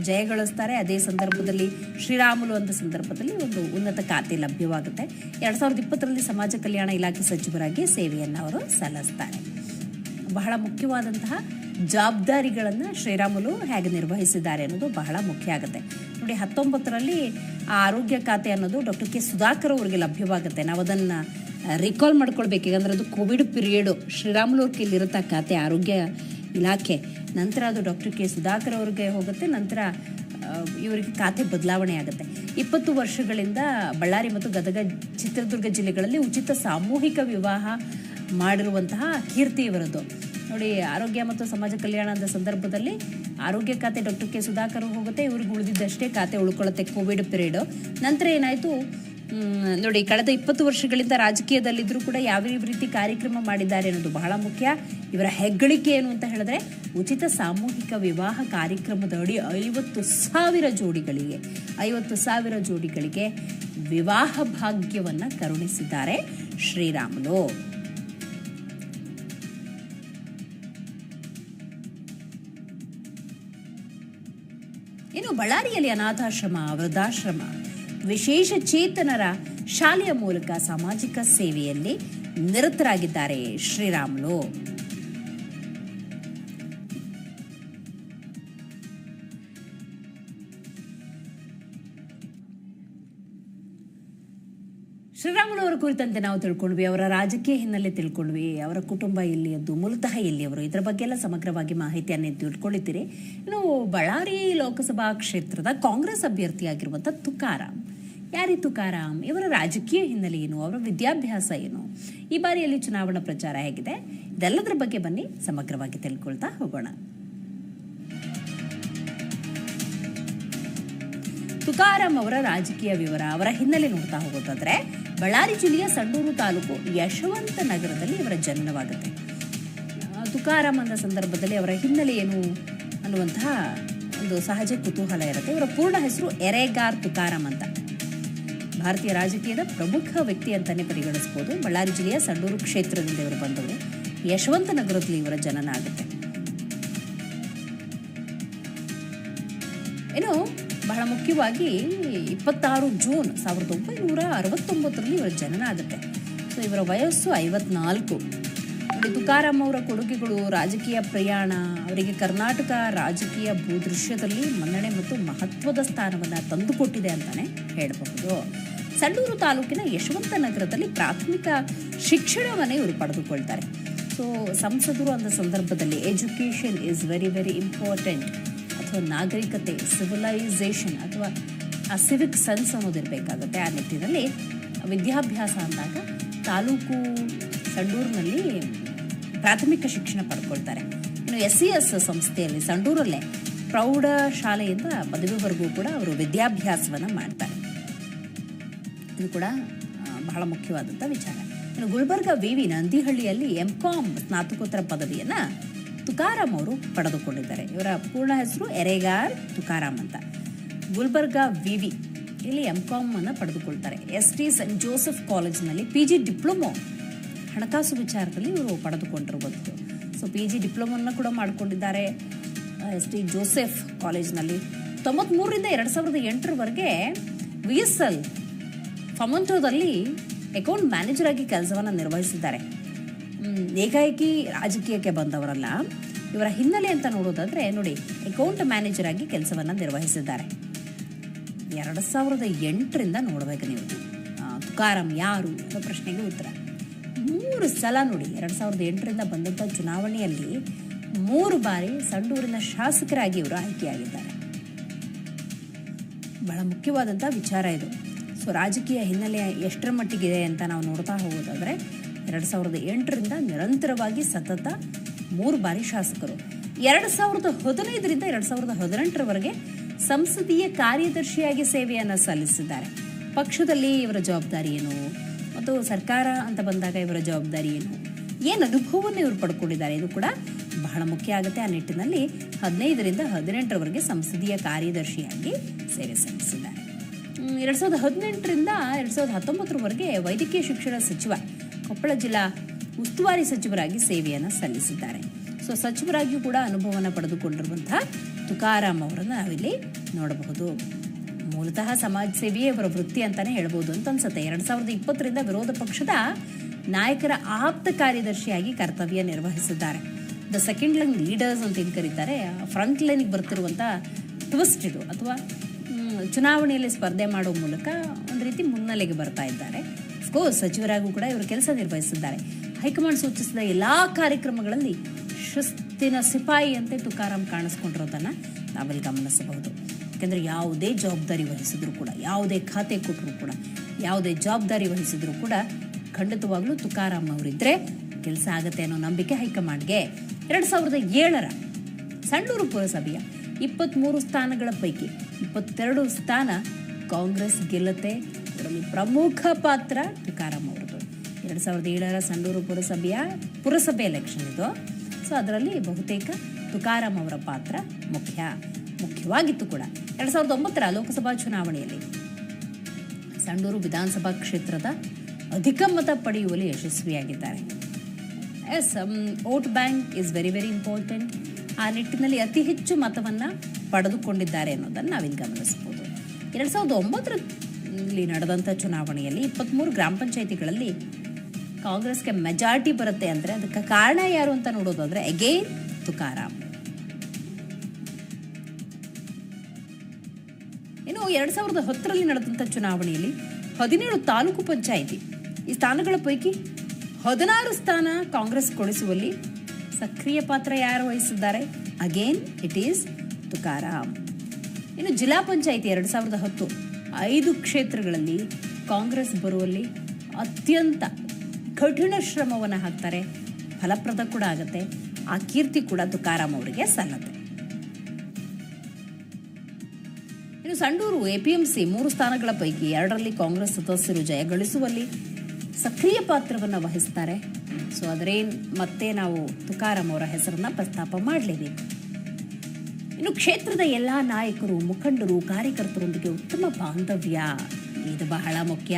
ಜಯಗಳಿಸ್ತಾರೆ ಅದೇ ಸಂದರ್ಭದಲ್ಲಿ ಶ್ರೀರಾಮುಲು ಅಂತ ಸಂದರ್ಭದಲ್ಲಿ ಒಂದು ಉನ್ನತ ಖಾತೆ ಲಭ್ಯವಾಗುತ್ತೆ. ಎರಡ್ ಸಾವಿರದ ಇಪ್ಪತ್ತರಲ್ಲಿ ಸಮಾಜ ಕಲ್ಯಾಣ ಇಲಾಖೆ ಸಚಿವರಾಗಿ ಸೇವೆಯನ್ನು ಅವರು ಸಲ್ಲಿಸ್ತಾರೆ. ಬಹಳ ಮುಖ್ಯವಾದಂತಹ ಜವಾಬ್ದಾರಿಗಳನ್ನು ಶ್ರೀರಾಮುಲು ಹೇಗೆ ನಿರ್ವಹಿಸಿದ್ದಾರೆ ಅನ್ನೋದು ಬಹಳ ಮುಖ್ಯ ಆಗುತ್ತೆ. ನೋಡಿ ಹತ್ತೊಂಬತ್ತರಲ್ಲಿ ಆ ಆರೋಗ್ಯ ಖಾತೆ ಅನ್ನೋದು ಡಾಕ್ಟರ್ ಕೆ ಸುಧಾಕರ್ ಅವರಿಗೆ ಲಭ್ಯವಾಗುತ್ತೆ. ನಾವು ಅದನ್ನು ರಿಕಾಲ್ ಮಾಡ್ಕೊಳ್ಬೇಕು. ಅದು ಕೋವಿಡ್ ಪಿರಿಯಡು ಶ್ರೀರಾಮುಲು ಕೈಲಿರುತ್ತೆ ಖಾತೆ ಆರೋಗ್ಯ ಇಲಾಖೆ. ನಂತರ ಅದು ಡಾಕ್ಟರ್ ಕೆ ಸುಧಾಕರ್ ಅವ್ರಿಗೆ ಹೋಗುತ್ತೆ. ನಂತರ ಇವರಿಗೆ ಖಾತೆ ಬದಲಾವಣೆ ಆಗುತ್ತೆ. ಇಪ್ಪತ್ತು ವರ್ಷಗಳಿಂದ ಬಳ್ಳಾರಿ ಮತ್ತು ಗದಗ ಚಿತ್ರದುರ್ಗ ಜಿಲ್ಲೆಗಳಲ್ಲಿ ಉಚಿತ ಸಾಮೂಹಿಕ ವಿವಾಹ ಮಾಡಿರುವಂತಹ ಕೀರ್ತಿ ಇವರದ್ದು ನೋಡಿ, ಆರೋಗ್ಯ ಮತ್ತು ಸಮಾಜ ಕಲ್ಯಾಣದ ಸಂದರ್ಭದಲ್ಲಿ ಆರೋಗ್ಯ ಖಾತೆ ಡಾಕ್ಟರ್ ಕೆ. ಸುಧಾಕರ್ ಹೋಗುತ್ತೆ. ಇವ್ರಿಗೆ ಉಳಿದಿದ್ದಷ್ಟೇ ಖಾತೆ ಉಳ್ಕೊಳ್ಳುತ್ತೆ ಕೋವಿಡ್ ಪಿರಿಯಡ್. ನಂತರ ಏನಾಯಿತು? ನೋಡಿ, ಕಳೆದ ಇಪ್ಪತ್ತು ವರ್ಷಗಳಿಂದ ರಾಜಕೀಯದಲ್ಲಿದ್ದರೂ ಕೂಡ ಯಾವ ರೀತಿ ಕಾರ್ಯಕ್ರಮ ಮಾಡಿದ್ದಾರೆ ಅನ್ನೋದು ಬಹಳ ಮುಖ್ಯ. ಇವರ ಹೆಗ್ಗಳಿಕೆ ಏನು ಅಂತ ಹೇಳಿದ್ರೆ, ಉಚಿತ ಸಾಮೂಹಿಕ ವಿವಾಹ ಕಾರ್ಯಕ್ರಮದ ಅಡಿ ಐವತ್ತು ಸಾವಿರ ಜೋಡಿಗಳಿಗೆ, ಐವತ್ತು ಸಾವಿರ ಜೋಡಿಗಳಿಗೆ ವಿವಾಹ ಭಾಗ್ಯವನ್ನ ಕರುಣಿಸಿದ್ದಾರೆ ಶ್ರೀರಾಮುಲು. ಇನ್ನು ಬಳ್ಳಾರಿಯಲ್ಲಿ ಅನಾಥಾಶ್ರಮ ವೃದ್ಧಾಶ್ರಮ ವಿಶೇಷ ಚೇತನರ ಶಾಲೆಯ ಮೂಲಕ ಸಾಮಾಜಿಕ ಸೇವೆಯಲ್ಲಿ ನಿರತರಾಗಿದ್ದಾರೆ ಶ್ರೀರಾಮುಲು. ಅವರ ಕುರಿತಂತೆ ನಾವು ತಿಳ್ಕೊಂಡ್ವಿ, ಅವರ ರಾಜಕೀಯ ಹಿನ್ನೆಲೆ ತಿಳ್ಕೊಂಡ್ವಿ, ಅವರ ಕುಟುಂಬ ಎಲ್ಲಿಯದ್ದು ಮೂಲತಃ ಎಲ್ಲಿಯವರು ಇದರ ಬಗ್ಗೆ ಎಲ್ಲ ಸಮಗ್ರವಾಗಿ ಮಾಹಿತಿಯನ್ನು ತಿಳ್ಕೊಂಡಿದ್ದೀರಿ. ಇನ್ನು ಬಳ್ಳಾರಿ ಲೋಕಸಭಾ ಕ್ಷೇತ್ರದ ಕಾಂಗ್ರೆಸ್ ಅಭ್ಯರ್ಥಿಯಾಗಿರುವಂಥ ತುಕಾರಾಮ್ ಯಾರಿ ತುಕಾರಾಮ್ ಇವರ ರಾಜಕೀಯ ಹಿನ್ನೆಲೆ ಏನು? ಅವರ ವಿದ್ಯಾಭ್ಯಾಸ ಏನು? ಈ ಬಾರಿಯಲ್ಲಿ ಚುನಾವಣಾ ಪ್ರಚಾರ ಹೇಗಿದೆ? ಇದೆಲ್ಲದರ ಬಗ್ಗೆ ಬನ್ನಿ, ಸಮಗ್ರವಾಗಿ ತಿಳ್ಕೊಳ್ತಾ ಹೋಗೋಣ. ತುಕಾರಾಮ್ ಅವರ ರಾಜಕೀಯ ವಿವರ ಅವರ ಹಿನ್ನೆಲೆ ನೋಡ್ತಾ ಹೋಗೋದಾದ್ರೆ ಬಳ್ಳಾರಿ ಜಿಲ್ಲೆಯ ಸಂಡೂರು ತಾಲೂಕು ಯಶವಂತ ನಗರದಲ್ಲಿ ಇವರ ಜನನವಾಗುತ್ತೆ ತುಕಾರಾಮನ ಸಂದರ್ಭದಲ್ಲಿ ಅವರ ಹಿನ್ನೆಲೆ ಏನು ಅನ್ನುವಂತಹ ಒಂದು ಸಹಜ ಕುತೂಹಲ ಇರುತ್ತೆ. ಇವರ ಪೂರ್ಣ ಹೆಸರು ಎರೆಗಾರ್ ತುಕಾರಾಮ್ ಅಂತ. ಭಾರತೀಯ ರಾಜಕೀಯದ ಪ್ರಮುಖ ವ್ಯಕ್ತಿ ಅಂತಾನೆ ಪರಿಗಣಿಸಬಹುದು ಬಳ್ಳಾರಿ ಜಿಲ್ಲೆಯ ಸಂಡೂರು ಕ್ಷೇತ್ರದಿಂದ ಇವರು ಬಂದವರು. ಯಶವಂತ ನಗರದಲ್ಲಿ ಇವರ ಜನನ ಆಗುತ್ತೆ. ಇನ್ನು ಬಹಳ ಮುಖ್ಯವಾಗಿ ಇಪ್ಪತ್ತಾರು ಜೂನ್ ಸಾವಿರದ ಒಂಬೈನೂರ ಅರವತ್ತೊಂಬತ್ತರಲ್ಲಿ ಇವರ ಜನನ ಆಗುತ್ತೆ. ಸೊ ಇವರ ವಯಸ್ಸು ಐವತ್ನಾಲ್ಕು. ತುಕಾರಾಮ್ ಅವರ ಕೊಡುಗೆಗಳು ರಾಜಕೀಯ ಪ್ರಯಾಣ, ಅವರಿಗೆ ಕರ್ನಾಟಕ ರಾಜಕೀಯ ಭೂದೃಶ್ಯದಲ್ಲಿ ಮನ್ನಣೆ ಮತ್ತು ಮಹತ್ವದ ಸ್ಥಾನವನ್ನು ತಂದುಕೊಟ್ಟಿದೆ ಅಂತಾನೆ ಹೇಳಬಹುದು. ಸಂಡೂರು ತಾಲೂಕಿನ ಯಶವಂತ ನಗರದಲ್ಲಿ ಪ್ರಾಥಮಿಕ ಶಿಕ್ಷಣವನ್ನು ಇವರು ಪಡೆದುಕೊಳ್ತಾರೆ. ಸೊ ಸಂಸದರು ಅಂದ ಸಂದರ್ಭದಲ್ಲಿ education is very very important ಅಥವಾ ನಾಗರಿಕತೆ ಸಿವಿಲೈಸೇಷನ್ ಅಥವಾ ಆ ಸಿವಿಕ್ ಸೆನ್ಸ್ ಅನ್ನೋದಿರಬೇಕಾಗುತ್ತೆ ಆ ನಿಟ್ಟಿನಲ್ಲಿ. ವಿದ್ಯಾಭ್ಯಾಸ ಅಂದಾಗ ತಾಲೂಕು ಸಂಡೂರಿನಲ್ಲಿ ಪ್ರಾಥಮಿಕ ಶಿಕ್ಷಣ ಪಡ್ಕೊಳ್ತಾರೆ. ಇನ್ನು ಎಸ್ ಸಿ ಎಸ್ ಸಂಸ್ಥೆಯಲ್ಲಿ ಸಂಡೂರಲ್ಲೇ ಪ್ರೌಢ ಶಾಲೆಯಿಂದ ಪದವಿವರೆಗೂ ಕೂಡ ಅವರು ವಿದ್ಯಾಭ್ಯಾಸವನ್ನು ಮಾಡ್ತಾರೆ. ಇದು ಕೂಡ ಬಹಳ ಮುಖ್ಯವಾದಂಥ ವಿಚಾರ. ಇನ್ನು ಗುಲ್ಬರ್ಗ ವಿ ವಿ ನಂದಿಹಳ್ಳಿಯಲ್ಲಿ ಎಂ ಕಾಮ್ ಸ್ನಾತಕೋತ್ತರ ಪದವಿಯನ್ನ ತುಕಾರಾಮ್ ಅವರು ಪಡೆದುಕೊಂಡಿದ್ದಾರೆ. ಇವರ ಪೂರ್ಣ ಹೆಸರು ಎರೆಗಾರ್ ತುಕಾರಾಮ್ ಅಂತ. ಗುಲ್ಬರ್ಗಾ ವಿ ವಿ ಇಲ್ಲಿ ಎಂ ಕಾಮ್ ಅನ್ನು ಪಡೆದುಕೊಳ್ತಾರೆ. ಎಸ್ ಟಿ ಸೆಂಟ್ ಜೋಸೆಫ್ ಕಾಲೇಜ್ನಲ್ಲಿ ಪಿ ಜಿ ಡಿಪ್ಲೊಮೊ ಹಣಕಾಸು ವಿಚಾರದಲ್ಲಿ ಇವರು ಪಡೆದುಕೊಂಡಿರುವುದು ಸೊ ಪಿ ಜಿ ಡಿಪ್ಲೊಮೊನ್ನ ಕೂಡ ಮಾಡಿಕೊಂಡಿದ್ದಾರೆ. ಎಸ್ ಟಿ ಜೋಸೆಫ್ ಕಾಲೇಜ್ನಲ್ಲಿ. ತೊಂಬತ್ಮೂರರಿಂದ ಎರಡು ಸಾವಿರದ ಎಂಟರವರೆಗೆ ವಿ ಎಸ್ ಎಲ್ ಫಮೊಂಟೋದಲ್ಲಿ ಅಕೌಂಟ್ ಮ್ಯಾನೇಜರ್ ಆಗಿ ಕೆಲಸವನ್ನು ನಿರ್ವಹಿಸಿದ್ದಾರೆ. ಏಕಾಏಕಿ ರಾಜಕೀಯಕ್ಕೆ ಬಂದವರಲ್ಲ, ಇವರ ಹಿನ್ನೆಲೆ ಅಂತ ನೋಡೋದಾದ್ರೆ ನೋಡಿ ಅಕೌಂಟ್ ಮ್ಯಾನೇಜರ್ ಆಗಿ ಕೆಲಸವನ್ನು ನಿರ್ವಹಿಸಿದ್ದಾರೆ. ಎರಡು ಸಾವಿರದ ಎಂಟರಿಂದ ನೋಡ್ಬೇಕು ನೀವು. ತುಕಾರಾಮ್ ಯಾರು ಅನ್ನೋ ಪ್ರಶ್ನೆಗೆ ಉತ್ತರ. ಮೂರು ಸಲ ನೋಡಿ, ಎರಡು ಸಾವಿರದ ಎಂಟರಿಂದ ಬಂದಂಥ ಚುನಾವಣೆಯಲ್ಲಿ ಮೂರು ಬಾರಿ ಸಂಡೂರಿನ ಶಾಸಕರಾಗಿ ಇವರು ಆಯ್ಕೆಯಾಗಿದ್ದಾರೆ. ಬಹಳ ಮುಖ್ಯವಾದಂಥ ವಿಚಾರ ಇದು. ಸೊ, ರಾಜಕೀಯ ಹಿನ್ನೆಲೆ ಎಷ್ಟರ ಮಟ್ಟಿಗಿದೆ ಅಂತ ನಾವು ನೋಡ್ತಾ ಹೋಗೋದಾದರೆ ಎರಡು ಸಾವಿರದ ಎಂಟರಿಂದ ನಿರಂತರವಾಗಿ ಸತತ ಮೂರು ಬಾರಿ ಶಾಸಕರು. ಎರಡು ಸಾವಿರದ ಹದಿನೈದರಿಂದ ಎರಡು ಸಾವಿರದ ಹದಿನೆಂಟರವರೆಗೆ ಸಂಸದೀಯ ಕಾರ್ಯದರ್ಶಿಯಾಗಿ ಸೇವೆಯನ್ನು ಸಲ್ಲಿಸಿದ್ದಾರೆ. ಪಕ್ಷದಲ್ಲಿ ಇವರ ಜವಾಬ್ದಾರಿ ಏನು? ಮತ್ತು ಸರ್ಕಾರ ಅಂತ ಬಂದಾಗ ಇವರ ಜವಾಬ್ದಾರಿ ಏನು? ಏನು ಅನುಭವವನ್ನು ಇವರು ಪಡ್ಕೊಂಡಿದ್ದಾರೆ? ಇದು ಕೂಡ ಬಹಳ ಮುಖ್ಯ ಆಗುತ್ತೆ. ಆ ನಿಟ್ಟಿನಲ್ಲಿ ಹದಿನೈದರಿಂದ ಹದಿನೆಂಟರವರೆಗೆ ಸಂಸದೀಯ ಕಾರ್ಯದರ್ಶಿಯಾಗಿ ಸೇವೆ ಸಲ್ಲಿಸಿದ್ದಾರೆ. ಎರಡು ಸಾವಿರದ ಹದಿನೆಂಟರಿಂದ ಎರಡ್ ಸಾವಿರದ ಹತ್ತೊಂಬತ್ತರವರೆಗೆ ವೈದ್ಯಕೀಯ ಶಿಕ್ಷಣ ಸಚಿವ ಕೊಪ್ಪಳ ಜಿಲ್ಲಾ ಉಸ್ತುವಾರಿ ಸಚಿವರಾಗಿ ಸೇವೆಯನ್ನು ಸಲ್ಲಿಸಿದ್ದಾರೆ. ಸೊ ಸಚಿವರಾಗಿಯೂ ಕೂಡ ಅನುಭವವನ್ನು ಪಡೆದುಕೊಂಡಿರುವಂತಹ ತುಕಾರಾಮ್ ಅವರನ್ನು ನಾವಿಲ್ಲಿ ನೋಡಬಹುದು. ಮೂಲತಃ ಸಮಾಜ ಸೇವೆಯೇ ಇವರ ವೃತ್ತಿ ಅಂತಾನೆ ಹೇಳ್ಬೋದು ಅಂತ ಅನ್ಸುತ್ತೆ. ಎರಡ್ ಸಾವಿರದ ಇಪ್ಪತ್ತರಿಂದ ವಿರೋಧ ಪಕ್ಷದ ನಾಯಕರ ಆಪ್ತ ಕಾರ್ಯದರ್ಶಿಯಾಗಿ ಕರ್ತವ್ಯ ನಿರ್ವಹಿಸಿದ್ದಾರೆ. ದ ಸೆಕೆಂಡ್ ಲೈನ್ ಲೀಡರ್ಸ್ ಅಂತ ಏನು ಕರೀತಾರೆ ಫ್ರಂಟ್ ಲೈನ್ಗೆ ಬರ್ತಿರುವಂಥ ಟ್ವಿಸ್ಟ್ ಇದು. ಅಥವಾ ಚುನಾವಣೆಯಲ್ಲಿ ಸ್ಪರ್ಧೆ ಮಾಡುವ ಮೂಲಕ ಒಂದು ರೀತಿ ಮುನ್ನೆಲೆಗೆ ಬರ್ತಾ ಇದ್ದಾರೆ. ಅಫ್ಕೋರ್ಸ್ ಸಚಿವರಾಗೂ ಕೂಡ ಇವರು ಕೆಲಸ ನಿರ್ವಹಿಸಿದ್ದಾರೆ. ಹೈಕಮಾಂಡ್ ಸೂಚಿಸಿದ ಎಲ್ಲಾ ಕಾರ್ಯಕ್ರಮಗಳಲ್ಲಿ ಶಿಸ್ತಿನ ಸಿಪಾಯಿಯಂತೆ ತುಕಾರಾಮ್ ಕಾಣಿಸ್ಕೊಂಡಿರೋದನ್ನ ನಾವಿಲ್ಲಿ ಗಮನಿಸಬಹುದು. ಯಾಕೆಂದ್ರೆ ಯಾವುದೇ ಜವಾಬ್ದಾರಿ ವಹಿಸಿದ್ರು ಕೂಡ, ಯಾವುದೇ ಖಾತೆ ಕೊಟ್ಟರು ಕೂಡ, ಯಾವುದೇ ಜವಾಬ್ದಾರಿ ವಹಿಸಿದ್ರು ಕೂಡ ಖಂಡಿತವಾಗ್ಲೂ ತುಕಾರಾಮ್ ಅವರಿದ್ರೆ ಕೆಲಸ ಆಗತ್ತೆ ಅನ್ನೋ ನಂಬಿಕೆ ಹೈಕಮಾಂಡ್ಗೆ. ಎರಡ್ ಸಾವಿರದ ಏಳರ ಸಣ್ಣೂರು ಪುರಸಭೆಯ ಇಪ್ಪತ್ತ್ಮೂರು ಸ್ಥಾನಗಳ ಪೈಕಿ ಇಪ್ಪತ್ತೆರಡು ಸ್ಥಾನ ಕಾಂಗ್ರೆಸ್ ಗೆಲ್ಲತ್ತೆ ಇದರಲ್ಲಿ ಪ್ರಮುಖ ಪಾತ್ರ ತುಕಾರಾಮ್ ಅವರದು ಎರಡು ಸಾವಿರದ ಏಳರ ಸಂಡೂರು ಪುರಸಭೆಯ ಪುರಸಭೆ ಎಲೆಕ್ಷನ್ ಇದು. ಸೊ ಅದರಲ್ಲಿ ಬಹುತೇಕ ತುಕಾರಾಮ್ ಅವರ ಪಾತ್ರ ಮುಖ್ಯ. ಮುಖ್ಯವಾಗಿತ್ತು ಕೂಡ. ಎರಡು ಸಾವಿರದ ಒಂಬತ್ತರ ಲೋಕಸಭಾ ಚುನಾವಣೆಯಲ್ಲಿ ಸಂಡೂರು ವಿಧಾನಸಭಾ ಕ್ಷೇತ್ರದ ಅಧಿಕ ಮತ ಪಡೆಯುವಲ್ಲಿ ಯಶಸ್ವಿಯಾಗಿದ್ದಾರೆ. As vote bank is very very important ಆ ನಿಟ್ಟಿನಲ್ಲಿ ಅತಿ ಹೆಚ್ಚು ಮತವನ್ನು ಪಡೆದುಕೊಂಡಿದ್ದಾರೆ ಅನ್ನೋದನ್ನು ನಾವಿಲ್ಲಿ ಗಮನಿಸಬಹುದು. ಎರಡು ಸಾವಿರದ ಒಂಬತ್ತರಲ್ಲಿ ನಡೆದಂಥ ಚುನಾವಣೆಯಲ್ಲಿ ಇಪ್ಪತ್ತ್ಮೂರು ಗ್ರಾಮ ಪಂಚಾಯಿತಿಗಳಲ್ಲಿ ಕಾಂಗ್ರೆಸ್ಗೆ ಮೆಜಾರಿಟಿ ಬರುತ್ತೆ ಅಂದರೆ ಅದಕ್ಕೆ ಕಾರಣ ಯಾರು ಅಂತ ನೋಡೋದಾದ್ರೆ ಅಗೇನ್ ತುಕಾರಾಮ್. ಇನ್ನು ಎರಡ್ ಸಾವಿರದ ಹತ್ತರಲ್ಲಿ ನಡೆದಂಥ ಚುನಾವಣೆಯಲ್ಲಿ ಹದಿನೇಳು ತಾಲೂಕು ಪಂಚಾಯಿತಿ, ಈ ಸ್ಥಾನಗಳ ಪೈಕಿ ಹದಿನಾರು ಸ್ಥಾನ ಕಾಂಗ್ರೆಸ್ ಕೊಡಿಸುವಲ್ಲಿ ಸಕ್ರಿಯ ಪಾತ್ರ ಯಾರು ವಹಿಸಿದ್ದಾರೆ? Again it is Tukaram. ಇನ್ನು ಜಿಲ್ಲಾ ಪಂಚಾಯಿತಿ ಎರಡು ಸಾವಿರದ ಹತ್ತು ಐದು ಕ್ಷೇತ್ರಗಳಲ್ಲಿ ಕಾಂಗ್ರೆಸ್ ಬರುವಲ್ಲಿ ಅತ್ಯಂತ ಕಠಿಣ ಶ್ರಮವನ್ನು ಹಾಕ್ತಾರೆ. ಫಲಪ್ರದ ಕೂಡ ಆಗುತ್ತೆ. ಆ ಕೀರ್ತಿ ಕೂಡ ತುಕಾರಾಮ್ ಅವರಿಗೆ ಸಲ್ಲತ್ತೆ. ಇನ್ನು ಸಂಡೂರು ಎಪಿಎಂಸಿ ಮೂರು ಸ್ಥಾನಗಳ ಪೈಕಿ ಎರಡರಲ್ಲಿ ಕಾಂಗ್ರೆಸ್ ಸದಸ್ಯರು ಜಯಗಳಿಸುವಲ್ಲಿ ಸಕ್ರಿಯ ಪಾತ್ರವನ್ನು ವಹಿಸ್ತಾರೆ. ಸೊ ಅದರೇನ್ ಮತ್ತೆ ನಾವು ತುಕಾರಾಮ್ ಅವರ ಹೆಸರನ್ನ ಪ್ರಸ್ತಾಪ ಮಾಡಲೇಬೇಕು. ಇನ್ನು ಕ್ಷೇತ್ರದ ಎಲ್ಲ ನಾಯಕರು, ಮುಖಂಡರು, ಕಾರ್ಯಕರ್ತರೊಂದಿಗೆ ಉತ್ತಮ ಬಾಂಧವ್ಯ. ಇದು ಬಹಳ ಮುಖ್ಯ.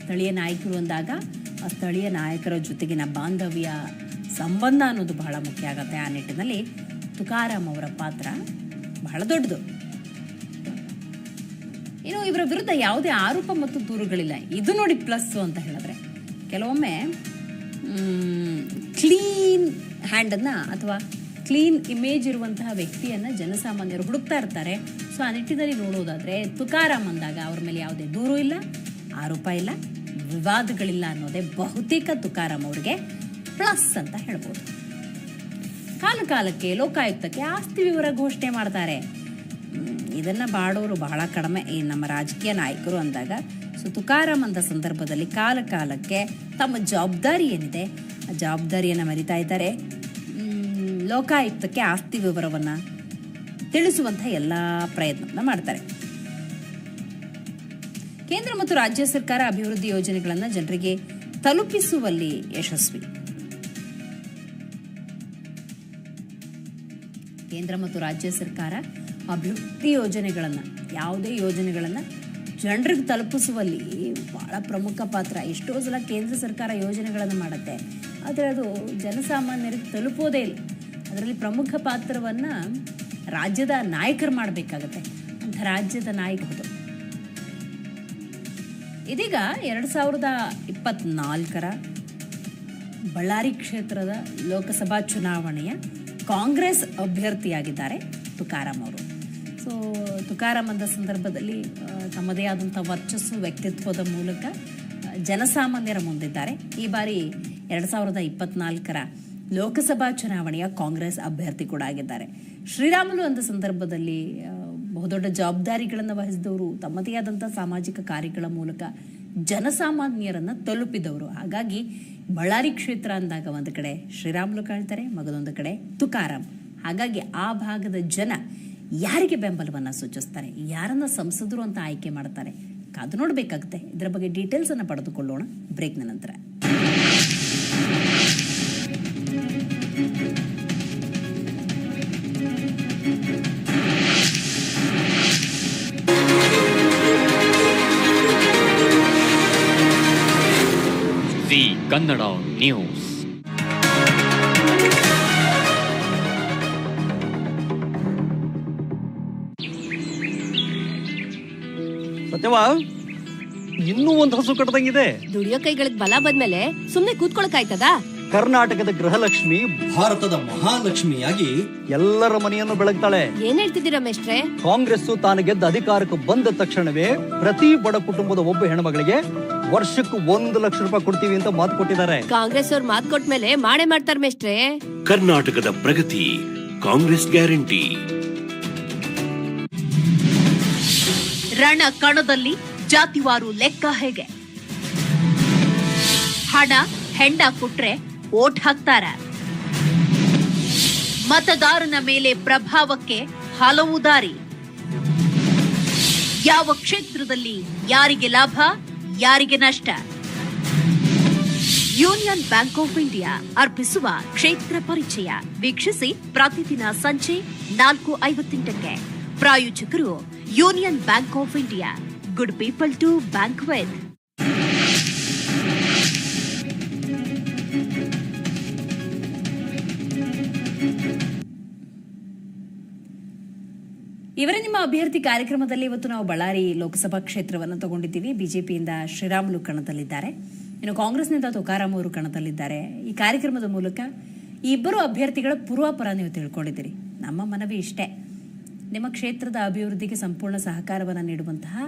ಸ್ಥಳೀಯ ನಾಯಕರು ಅಂದಾಗ ಆ ಸ್ಥಳೀಯ ನಾಯಕರ ಜೊತೆಗಿನ ಬಾಂಧವ್ಯ, ಸಂಬಂಧ ಅನ್ನೋದು ಬಹಳ ಮುಖ್ಯ ಆಗುತ್ತೆ ಆ ನಿಟ್ಟಿನಲ್ಲಿ. ತುಕಾರಾಮ್ ಅವರ ಪಾತ್ರ ಬಹಳ ದೊಡ್ಡದು. ಇನ್ನು ಇವರ ವಿರುದ್ಧ ಯಾವುದೇ ಆರೋಪ ಮತ್ತು ದೂರುಗಳಿಲ್ಲ. ಇದು ನೋಡಿ ಪ್ಲಸ್ ಅಂತ ಹೇಳಿದ್ರೆ. ಕೆಲವೊಮ್ಮೆ ಕ್ಲೀನ್ ಹ್ಯಾಂಡನ್ನು ಅಥವಾ ಕ್ಲೀನ್ ಇಮೇಜ್ ಇರುವಂತಹ ವ್ಯಕ್ತಿಯನ್ನು ಜನಸಾಮಾನ್ಯರು ಹುಡುಕ್ತಾ ಇರ್ತಾರೆ. ಸೊ ಆ ನಿಟ್ಟಿನಲ್ಲಿ ನೋಡೋದಾದ್ರೆ ತುಕಾರಾಮ್ ಅಂದಾಗ ಅವ್ರ ಮೇಲೆ ಯಾವುದೇ ದೂರು ಇಲ್ಲ, ಆರೋಪ ಇಲ್ಲ, ವಿವಾದಗಳಿಲ್ಲ ಅನ್ನೋದೇ ಬಹುತೇಕ ತುಕಾರಾಮ್ ಅವ್ರಿಗೆ ಪ್ಲಸ್ ಅಂತ ಹೇಳ್ಬೋದು. ಕಾಲ ಕಾಲಕ್ಕೆ ಲೋಕಾಯುಕ್ತಕ್ಕೆ ಆಸ್ತಿ ವಿವರ ಘೋಷಣೆ ಮಾಡ್ತಾರೆ. ಇದನ್ನ ಬಾಡೋರು ಬಹಳ ಕಡಿಮೆ ಈ ನಮ್ಮ ರಾಜಕೀಯ ನಾಯಕರು ಅಂದಾಗ. ಸೊ ತುಕಾರಾಮ್ ಅಂತ ಸಂದರ್ಭದಲ್ಲಿ ಕಾಲ ಕಾಲಕ್ಕೆ ತಮ್ಮ ಜವಾಬ್ದಾರಿ ಏನಿದೆ? ಆ ಜವಾಬ್ದಾರಿಯನ್ನು ಮರಿತಾ ಇದ್ದಾರೆ. ಲೋಕಾಯುಕ್ತಕ್ಕೆ ಆಸ್ತಿ ವಿವರವನ್ನು ತಿಳಿಸುವಂಥ ಎಲ್ಲ ಪ್ರಯತ್ನವನ್ನು ಮಾಡ್ತಾರೆ. ಕೇಂದ್ರ ಮತ್ತು ರಾಜ್ಯ ಸರ್ಕಾರ ಅಭಿವೃದ್ಧಿ ಯೋಜನೆಗಳನ್ನು ಜನರಿಗೆ ತಲುಪಿಸುವಲ್ಲಿ ಯಶಸ್ವಿ. ಕೇಂದ್ರ ಮತ್ತು ರಾಜ್ಯ ಸರ್ಕಾರ ಅಭಿವೃದ್ಧಿ ಯೋಜನೆಗಳನ್ನು, ಯಾವುದೇ ಯೋಜನೆಗಳನ್ನು ಜನರಿಗೆ ತಲುಪಿಸುವಲ್ಲಿ ಬಹಳ ಪ್ರಮುಖ ಪಾತ್ರ. ಎಷ್ಟೋ ಸಲ ಕೇಂದ್ರ ಸರ್ಕಾರ ಯೋಜನೆಗಳನ್ನು ಮಾಡುತ್ತೆ. ಆದರೆ ಅದು ಜನಸಾಮಾನ್ಯರಿಗೆ ತಲುಪೋದೇ ಇಲ್ಲ. ಅದರಲ್ಲಿ ಪ್ರಮುಖ ಪಾತ್ರವನ್ನು ರಾಜ್ಯದ ನಾಯಕರು ಮಾಡಬೇಕಾಗತ್ತೆ. ಅಂತ ರಾಜ್ಯದ ನಾಯಕರು ಇದೀಗ ಎರಡು ಸಾವಿರದ ಇಪ್ಪತ್ನಾಲ್ಕರ ಬಳ್ಳಾರಿ ಕ್ಷೇತ್ರದ ಲೋಕಸಭಾ ಚುನಾವಣೆಯ ಕಾಂಗ್ರೆಸ್ ಅಭ್ಯರ್ಥಿಯಾಗಿದ್ದಾರೆ ತುಕಾರಾಮ್ ಅವರು. ಸೊ ತುಕಾರಾಮ್ ಅಂದ ಸಂದರ್ಭದಲ್ಲಿ ತಮ್ಮದೇ ಆದಂಥ ವರ್ಚಸ್ಸು ವ್ಯಕ್ತಿತ್ವದ ಮೂಲಕ ಜನಸಾಮಾನ್ಯರ ಮುಂದಿದ್ದಾರೆ. ಈ ಬಾರಿ ಎರಡು ಸಾವಿರದ ಇಪ್ಪತ್ನಾಲ್ಕರ ಲೋಕಸಭಾ ಚುನಾವಣೆಯ ಕಾಂಗ್ರೆಸ್ ಅಭ್ಯರ್ಥಿ ಕೂಡ ಆಗಿದ್ದಾರೆ. ಶ್ರೀರಾಮುಲು ಅಂದ ಸಂದರ್ಭದಲ್ಲಿ ಬಹುದೊಡ್ಡ ಜವಾಬ್ದಾರಿಗಳನ್ನು ವಹಿಸಿದವರು, ತಮ್ಮದೇ ಆದಂಥ ಸಾಮಾಜಿಕ ಕಾರ್ಯಗಳ ಮೂಲಕ ಜನಸಾಮಾನ್ಯರನ್ನ ತಲುಪಿದವರು. ಹಾಗಾಗಿ ಬಳ್ಳಾರಿ ಕ್ಷೇತ್ರ ಅಂದಾಗ ಒಂದು ಕಡೆ ಶ್ರೀರಾಮುಲು ಕಾಣ್ತಾರೆ, ಮಗದೊಂದು ಕಡೆ ತುಕಾರಾಂ ಹಾಗಾಗಿ ಆ ಭಾಗದ ಜನ ಯಾರಿಗೆ ಬೆಂಬಲವನ್ನ ಸೂಚಿಸ್ತಾರೆ, ಯಾರನ್ನ ಸಂಸದರು ಅಂತ ಆಯ್ಕೆ ಮಾಡ್ತಾರೆ, ಕಾದು ನೋಡಬೇಕಾಗುತ್ತೆ. ಇದರ ಬಗ್ಗೆ ಡೀಟೇಲ್ಸ್ ಅನ್ನ ಪಡೆದುಕೊಳ್ಳೋಣ. ಬ್ರೇಕ್ನ ನಂತರ. Zee Kannada news. ಸತ್ಯವಾ ಇನ್ನೂ ಒಂದು ಹಸು ಕಟ್ಟದಂಗಿದೆ ದುಡಿಯೋ ಕೈಗಳಿಗೆ ಬಲ ಬಂದ್ಮೇಲೆ ಸುಮ್ನೆ ಕೂತ್ಕೊಳಕಾಯ್ತದ ಕರ್ನಾಟಕದ ಗೃಹಲಕ್ಷ್ಮಿ ಭಾರತದ ಮಹಾಲಕ್ಷ್ಮಿಯಾಗಿ ಎಲ್ಲರ ಮನೆಯನ್ನು ಬೆಳಗ್ತಾಳೆ. ಏನ್ ಹೇಳ್ತಿದ್ದೀರಾ ಮೇಷ್ಟ್ರೆ ಕಾಂಗ್ರೆಸ್ ತಾನು ಗೆದ್ದ ಅಧಿಕಾರಕ್ಕೆ ಬಂದ ತಕ್ಷಣವೇ ಪ್ರತಿ ಬಡ ಕುಟುಂಬದ ಒಬ್ಬ ಹೆಣ್ಮಗಳಿಗೆ ವರ್ಷಕ್ಕೆ ಒಂದು ಲಕ್ಷ ರೂಪಾಯಿ ಕೊಡ್ತೀವಿ ಅಂತ ಮಾತು ಕೊಟ್ಟಿದ್ದಾರೆ. ಕಾಂಗ್ರೆಸ್ ಅವ್ರ ಕೊಟ್ಟ ಮೇಲೆ ಮಾಡೇ ಮಾಡ್ತಾರ ಮೇಷ್ಟ್ರೆ. ಕರ್ನಾಟಕದ ಪ್ರಗತಿ ಕಾಂಗ್ರೆಸ್ ಗ್ಯಾರಂಟಿ. ರಣ ಕಣದಲ್ಲಿ ಜಾತಿವಾರು ಲೆಕ್ಕ ಹೇಗೆ? ಹಣ ಹೆಂಡ ಕೊಟ್ರೆ ಓಟ್ ಹಾಕ್ತಾರ. ಮತದಾರನ ಮೇಲೆ ಪ್ರಭಾವಕ್ಕೆ ಹಲವು ದಾರಿ. ಯಾವ ಕ್ಷೇತ್ರದಲ್ಲಿ ಯಾರಿಗೆ ಲಾಭ? ಯಾರಿಗೆ ನಷ್ಟ? ಯೂನಿಯನ್ ಬ್ಯಾಂಕ್ ಆಫ್ ಇಂಡಿಯಾ ಅರ್ಪಿಸುವ ಕ್ಷೇತ್ರ ಪರಿಚಯ ವೀಕ್ಷಿಸಿ ಪ್ರತಿದಿನ ಸಂಜೆ ನಾಲ್ಕು ಐವತ್ತೆಂಟಕ್ಕೆ. ಪ್ರಾಯೋಜಕರು Union Bank of India, good people to bank with. ಇವರೇ ನಿಮ್ಮ ಅಭ್ಯರ್ಥಿ ಕಾರ್ಯಕ್ರಮದಲ್ಲಿ ಇವತ್ತು ನಾವು ಬಳ್ಳಾರಿ ಲೋಕಸಭಾ ಕ್ಷೇತ್ರವನ್ನು ತಗೊಂಡಿದ್ದೀವಿ. ಬಿಜೆಪಿಯಿಂದ ಶ್ರೀರಾಮುಲು ಕಣದಲ್ಲಿದ್ದಾರೆ. ಇನ್ನು ಕಾಂಗ್ರೆಸ್ನಿಂದ ತುಕಾರಾಮ್ ಅವರು ಕಣದಲ್ಲಿದ್ದಾರೆ. ಈ ಕಾರ್ಯಕ್ರಮದ ಮೂಲಕ ಈ ಇಬ್ಬರು ಅಭ್ಯರ್ಥಿಗಳ ಪೂರ್ವಾಪರ ನೀವು ತಿಳ್ಕೊಂಡಿದ್ದೀರಿ. ನಮ್ಮ ಮನವಿ ಇಷ್ಟೇ. ನಿಮ್ಮ ಕ್ಷೇತ್ರದ ಅಭಿವೃದ್ಧಿಗೆ ಸಂಪೂರ್ಣ ಸಹಕಾರವನ್ನು ನೀಡುವಂತಹ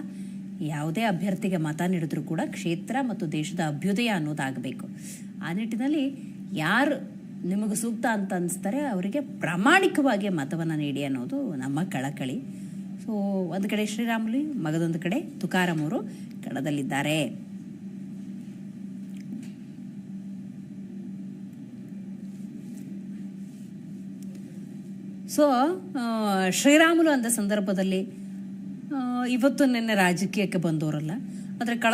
ಯಾವುದೇ ಅಭ್ಯರ್ಥಿಗೆ ಮತ ನೀಡಿದ್ರೂ ಕೂಡ ಕ್ಷೇತ್ರ ಮತ್ತು ದೇಶದ ಅಭ್ಯುದಯ ಅನ್ನೋದಾಗಬೇಕು. ಆ ನಿಟ್ಟಿನಲ್ಲಿ ಯಾರು ನಿಮಗೆ ಸೂಕ್ತ ಅಂತ ಅನಿಸ್ತಾರೆ, ಅವರಿಗೆ ಪ್ರಾಮಾಣಿಕವಾಗಿ ಮತವನ್ನು ನೀಡಿ ಅನ್ನೋದು ನಮ್ಮ ಕಳಕಳಿ. ಸೊ ಒಂದು ಕಡೆ ಶ್ರೀರಾಮುಲು, ಮಗದೊಂದು ಕಡೆ ತುಕಾರಾಂ ಅವರು ಕಣದಲ್ಲಿದ್ದಾರೆ. ಸೊ ಶ್ರೀರಾಮುಲು ಅಂದ ಸಂದರ್ಭದಲ್ಲಿ ಇವತ್ತು ನಿನ್ನೆ ರಾಜಕೀಯಕ್ಕೆ ಬಂದವರಲ್ಲ ಆದರೆ ಕಳೆದ